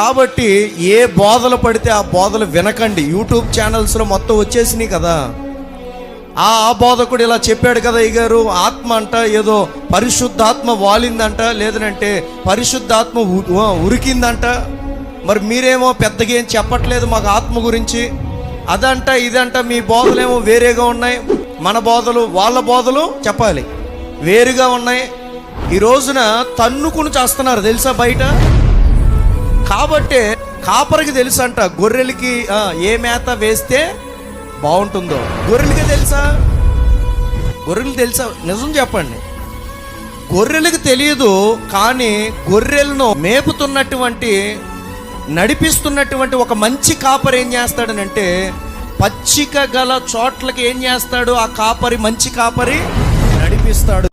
కాబట్టి ఏ బోధలు పడితే ఆ బోధలు వినకండి. యూట్యూబ్ ఛానల్స్లో మొత్తం వచ్చేసినాయి కదా. ఆ ఆ బోధకుడు ఇలా చెప్పాడు కదా అయ్యగారు ఆత్మ అంట ఏదో పరిశుద్ధాత్మ వాలిందంట లేదనంటే పరిశుద్ధాత్మ ఉ- ఉరికిందంట. మరి మీరేమో పెద్దగా ఏం చెప్పట్లేదు మాకు ఆత్మ గురించి. అదంట ఇదంట మీ బోధలేమో వేరేగా ఉన్నాయి. మన బోధలు వాళ్ళ బోధలు చెప్పాలి. వేరుగా ఉన్నాయి. ఈ రోజున తన్నుకుని చేస్తున్నారు తెలుసా బయట? కాబట్టే కాపరికి తెలుసు అంట గొర్రెలకి ఏ మేత వేస్తే బాగుంటుందో. గొర్రెలకి తెలుసా? గొర్రెలు తెలుసా? నిజం చెప్పండి. గొర్రెలకు తెలియదు కానీ గొర్రెలను మేపుతున్నటువంటి నడిపిస్తున్నటువంటి ఒక మంచి కాపరి ఏం చేస్తాడనంటే పచ్చిక గల చోట్లకి ఏం చేస్తాడు? ఆ కాపరి మంచి కాపరి నడిపిస్తాడు.